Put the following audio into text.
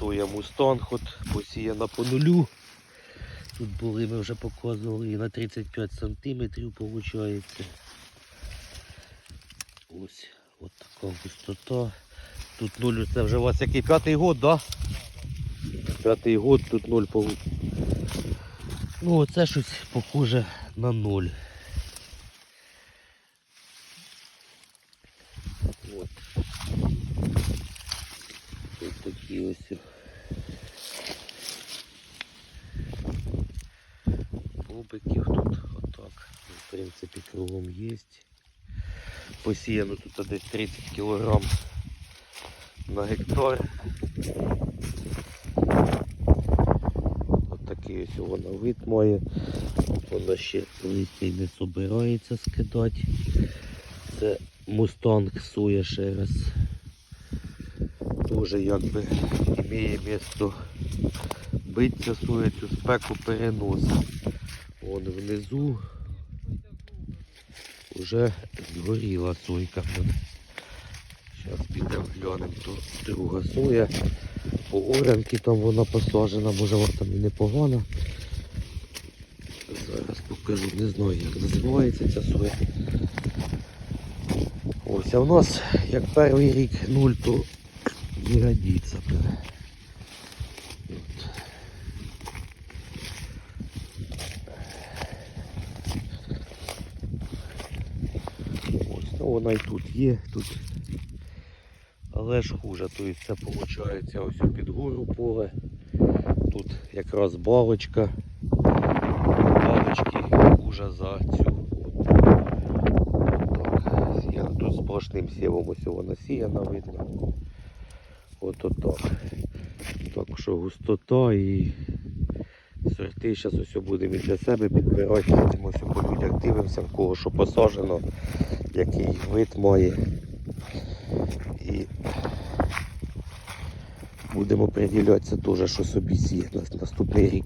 соя мустанг, от посіяна по нулю. Тут були, ми вже показували, і на 35 сантиметрів виходить. Ось от така густота. Тут нуль, це вже у вас який п'ятий год, да? П'ятий год, тут нуль по. Ну, оце щось похоже на ноль. От. Тут такі ось. Бобиків тут отак. В принципі, кругом є. Посіяно тут десь 30 кг на гектар. От такий ось вона вид має. Вона ще листя й не собирається скидати. Це мустанг сує ще раз. Дуже якби має місто биться сує цю спеку переносить. Вон внизу вже згоріла сойка. Зараз підемо глянемо, то друга соя. По оранки там вона посаджена, може вона там і непогана. Зараз покажу, не знаю як називається ця соя. Ось, а в нас як перший рік нуль, то не годиться. бля. От. Ось, ну вона і тут є, тут. Але ж хуже, тобто це виходить ось під гору поле. Тут якраз балочка. Балочки хуже за цю. Так. Тут сплошним сівом ось вона сіяна видно. От отак. Так що густота і сорти зараз ось будемо і для себе підбирати. Ось по людях дивимося, в кого що посажено, який вид має. І будемо приділятися теж, що собі сіє наступний рік.